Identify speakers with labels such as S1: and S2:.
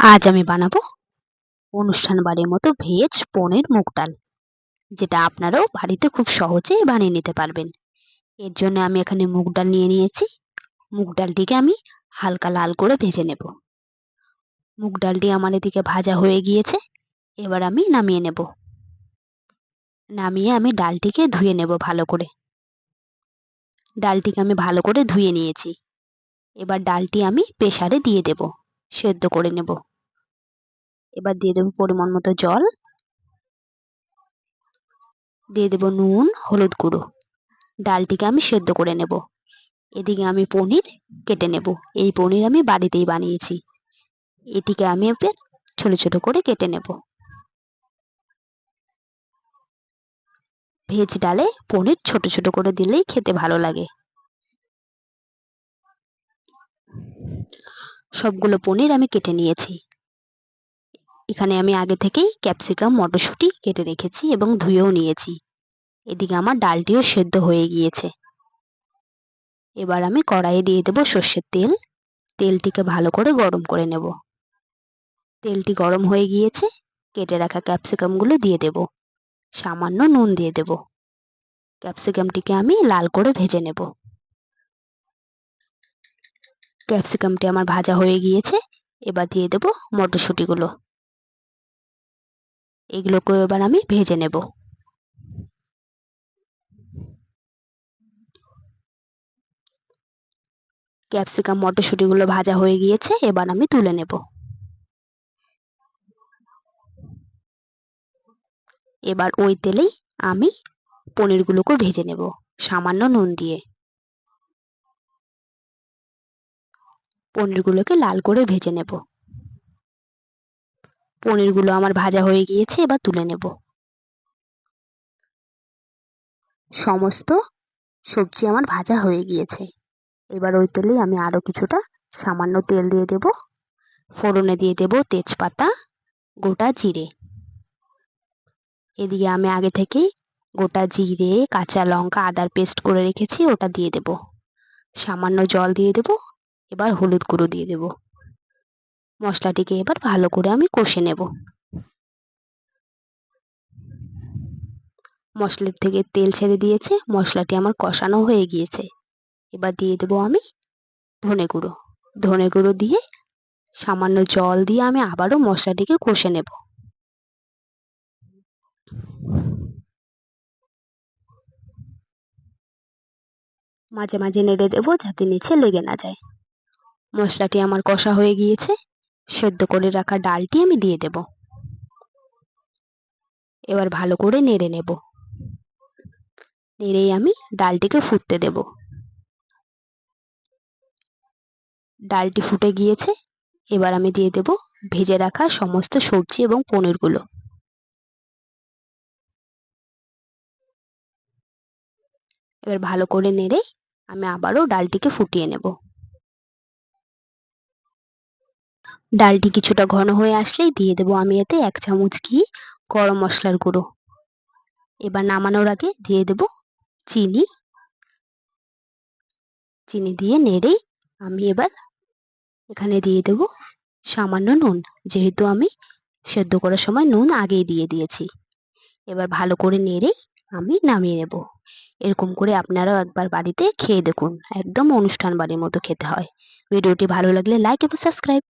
S1: আজ আমি বানাবো অনুষ্ঠান বাড়ির মতো ভেজ পনির মুগ ডাল, যেটা আপনারাও বাড়িতে খুব সহজেই বানিয়ে নিতে পারবেন। এর জন্য আমি এখানে মুগ ডাল নিয়ে নিয়েছি। মুগ ডালটিকে আমি হালকা লাল করে ভেজে নেব। মুগ ডালটি আমার এদিকে ভাজা হয়ে গিয়েছে, এবার আমি নামিয়ে নেব। নামিয়ে আমি ডালটিকে ধুয়ে নেব ভালো করে। ডালটিকে আমি ভালো করে ধুয়ে নিয়েছি। এবার ডালটি আমি প্রেসারে দিয়ে দেব। সেদ্ধ করে নেব। এবার দিয়ে দেবো পরিমাণ মতো জল। দিয়ে দেবো নুন, হলুদ গুঁড়ো। ডালটিকে আমি সেদ্ধ করে নেব। এদিকে আমি পনির কেটে নেব। এই পনির আমি বাড়িতেই বানিয়েছি। এটিকে আমি এবার ছোট ছোট করে কেটে নেব। ভেজ ডালে পনির ছোট ছোট করে দিলেই খেতে ভালো লাগে। সবগুলো পনির আমি কেটে নিয়েছি। এখানে আমি আগে থেকেই ক্যাপসিকাম, মটরশুঁটি কেটে রেখেছি এবং ধুয়েও নিয়েছি। এদিকে আমার ডালটিও সেদ্ধ হয়ে গিয়েছে। এবার আমি কড়াইয়ে দিয়ে দেবো সর্ষের তেল। তেলটিকে ভালো করে গরম করে নেব। তেলটি গরম হয়ে গিয়েছে, কেটে রাখা ক্যাপসিকামগুলো দিয়ে দেব। সামান্য নুন দিয়ে দেব। ক্যাপসিকামটিকে আমি লাল করে ভেজে নেব। ক্যাপসিকামটি আমার ভাজা হয়ে গিয়েছে। এবার দিয়ে দেব মটরশুঁটিগুলো। এগুলোকে এবার আমি ভেজে নেব। ক্যাপসিকাম, মটরশুঁটিগুলো ভাজা হয়ে গিয়েছে, এবার আমি তুলে নেব। এবার ওই তেলেই আমি পনিরগুলোকে ভেজে নেব, সামান্য নুন দিয়ে। পনিরগুলোকে লাল করে ভেজে নেব। পনিরগুলো আমার ভাজা হয়ে গিয়েছে, এবার তুলে নেব। সমস্ত সবজি আমার ভাজা হয়ে গিয়েছে। এবার ওই তেলেই আমি আরও কিছুটা সামান্য তেল দিয়ে দেব। ফোড়নে দিয়ে দেব তেজপাতা, গোটা জিরে। এদিকে আমি আগে থেকেই গোটা জিরে, কাঁচা লঙ্কা, আদার পেস্ট করে রেখেছি, ওটা দিয়ে দেব। সামান্য জল দিয়ে দেব। এবার হলুদ গুঁড়ো দিয়ে দেব। মশলাটিকে এবার ভালো করে আমি কষে নেব। মশলার থেকে তেল ছেড়ে দিয়েছে, মশলাটি আমার কষানো হয়ে গিয়েছে। এবার দিয়ে দেবো আমি ধনে গুঁড়ো। ধনে গুঁড়ো দিয়ে সামান্য জল দিয়ে আমি আবারও মশলাটিকে কষে নেব। মাঝে মাঝে নেড়ে দেবো যাতে নিচে লেগে না যায়। মশলাটি আমার কষা হয়ে গিয়েছে। সেদ্ধ করে রাখা ডালটি আমি দিয়ে দেব। এবার ভালো করে নেড়ে নেব। নেড়েই আমি ডালটিকে ফুটতে দেব। ডালটি ফুটে গিয়েছে। এবার আমি দিয়ে দেব ভেজে রাখা সমস্ত সবজি এবং পনিরগুলো। এবার ভালো করে নেড়ে আমি আবারও ডালটিকে ফুটিয়ে নেব। ডালটি কিছুটা ঘন হয়ে আসলেই দিয়ে দেবো আমি এতে এক চামচ ঘি, গরম মশলার গুঁড়ো। এবার নামানোর আগে দিয়ে দেব চিনি। চিনি দিয়ে নেড়েই আমি এবার এখানে দিয়ে দেব সামান্য নুন, যেহেতু আমি সেদ্ধ করার সময় নুন আগেই দিয়ে দিয়েছি। এবার ভালো করে নেড়েই আমি নামিয়ে নেব। এরকম করে আপনারাও একবার বাড়িতে খেয়ে দেখুন, একদম অনুষ্ঠান বাড়ির মতো খেতে হয়। ভিডিওটি ভালো লাগলে লাইক এবং সাবস্ক্রাইব।